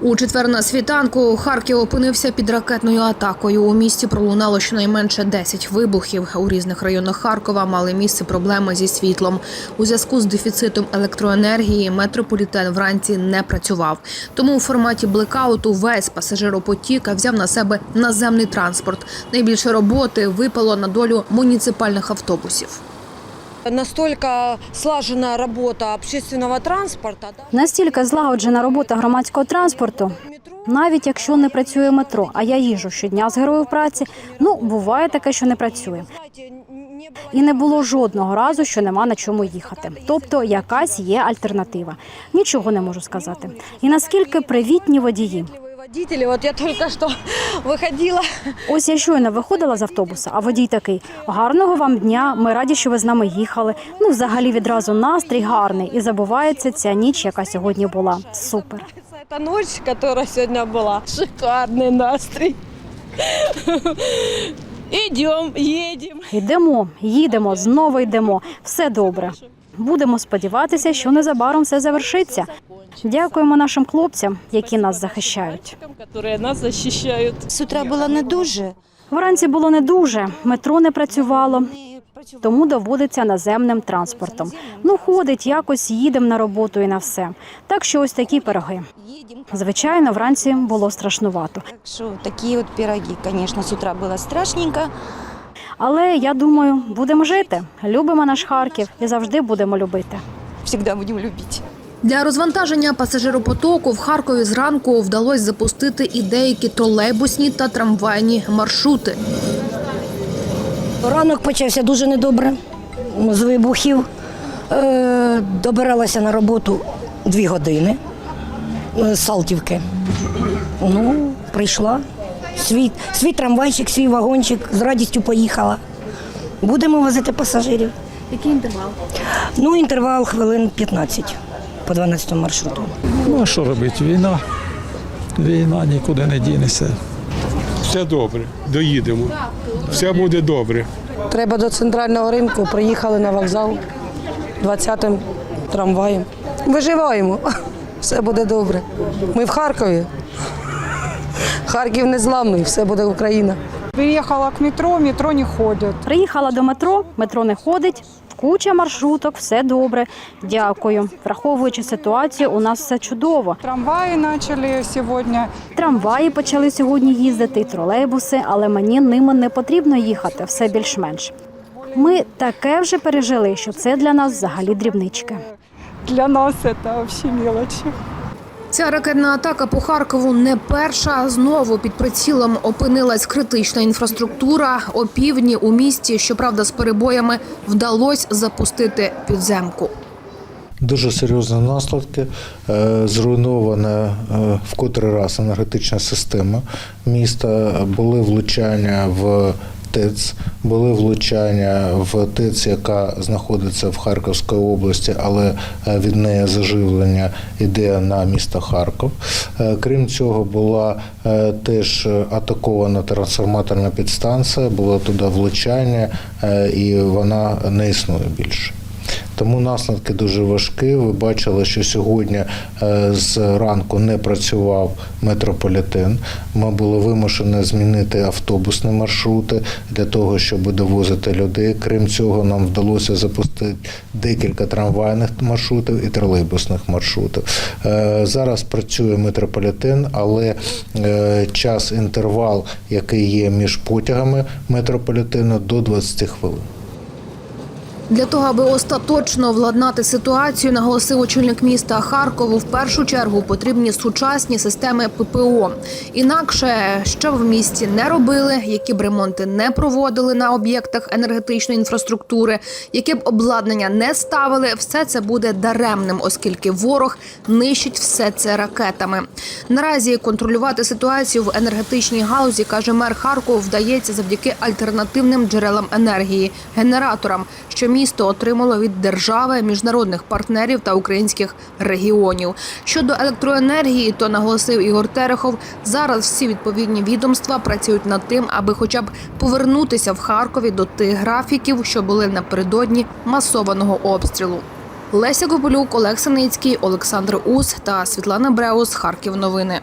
У четвер на світанку Харків опинився під ракетною атакою. У місті пролунало щонайменше 10 вибухів. У різних районах Харкова мали місце проблеми зі світлом. У зв'язку з дефіцитом електроенергії метрополітен вранці не працював. Тому у форматі блекауту весь пасажиропотік взяв на себе наземний транспорт. Найбільше роботи випало на долю муніципальних автобусів. Настолько слажена работа общественного транспорта. Настільки злагоджена робота громадського транспорту, навіть якщо не працює метро, а я їжу щодня з героїв праці. Ну буває таке, що не працює. І не було жодного разу, що нема на чому їхати. Тобто якась є альтернатива. Нічого не можу сказати. І наскільки привітні водії приветливые водители. Вот я только что выходила. Ось я щойно виходила з автобуса, а водій такий: гарного вам дня. Ми раді, що ви з нами їхали. Ну, взагалі відразу настрій гарний і забувається ця ніч, яка сьогодні була. Супер. Это ночь, которая сегодня была. Шикарный настрой. Идем, едем. Йдемо, їдемо, знову йдемо. Все добре. Будемо сподіватися, що незабаром все завершиться. Дякуємо нашим хлопцям, які нас захищають. Которые нас защищают. З утра було не дуже. Вранці було не дуже, метро не працювало, тому доводиться наземним транспортом. Ну, ходить, якось їдемо на роботу і на все. Так що ось такі пироги. Звичайно, вранці було страшнувато. Так що такі от пироги, звісно, з утра було страшненько. Але я думаю, будемо жити. Любимо наш Харків і завжди будемо любити. Всегда будемо любити. Для розвантаження пасажиропотоку в Харкові зранку вдалося запустити і деякі тролейбусні та трамвайні маршрути. Ранок почався дуже недобре з вибухів. Е, добиралася на роботу дві години е, з Салтівки. Ну, прийшла. Свій, свій трамвайчик, свій вагончик, з радістю поїхала. Будемо возити пасажирів. Який інтервал? Ну, інтервал хвилин 15 по 12 маршруту. Ну а що робити? Війна. Війна нікуди не дінеться. Все добре, доїдемо. Все буде добре. Треба до центрального ринку, приїхали на вокзал 20-м трамваєм. Виживаємо, все буде добре. Ми в Харкові. Харків незламний, все буде Україна. Переехала к метро, метро не ходит. Приїхала до метро, метро не ходить. Куча маршруток, все добре. Дякую. Враховуючи ситуацію, у нас все чудово. Трамваи начали сегодня. Трамваї почали сьогодні їздити, і тролейбуси, але мені ними не потрібно їхати, все більш-менш. Ми таке вже пережили, що це для нас взагалі дрібнички. Для нас это вообще мелочи. Ця ракетна атака по Харкову не перша. Знову під прицілом опинилась критична інфраструктура. О півдні у місті, щоправда, з перебоями вдалося запустити підземку. Дуже серйозні наслідки. Е, Зруйнована е, в котрий раз енергетична система міста. Були влучання в ТЕЦ, були влучання в ТЕЦ, яка знаходиться в Харківській області, але е, від неї заживлення йде на місто Харків. Е, Крім цього, була е, теж атакована трансформаторна підстанція, було туди влучання, і вона не існує більше. Тому наслідки дуже важкі. Ви бачили, що сьогодні е, зранку не працював метрополітен. Ми були вимушені змінити автобусні маршрути для того, щоб довозити людей. Крім цього, нам вдалося запустити декілька трамвайних маршрутів і тролейбусних маршрутів. Е, Зараз працює метрополітен, але е, час інтервал, який є між потягами метрополітену, до 20 хвилин. Для того, аби остаточно владнати ситуацію, наголосив очільник міста Харкову, в першу чергу потрібні сучасні системи ППО. Інакше що в місті не робили, які б ремонти не проводили на об'єктах енергетичної інфраструктури, яке б обладнання не ставили, все це буде даремним, оскільки ворог нищить все це ракетами. Наразі контролювати ситуацію в енергетичній галузі, каже мер Харкова, вдається завдяки альтернативним джерелам енергії, генераторам, що місто отримало від держави, міжнародних партнерів та українських регіонів. Щодо електроенергії, то наголосив Ігор Терехов, зараз всі відповідні відомства працюють над тим, аби хоча б повернутися в Харкові до тих графіків, що були напередодні масованого обстрілу. Леся Гобелюк, Олег Саницький, Олександр Ус та Світлана Бреус. Харків. Новини.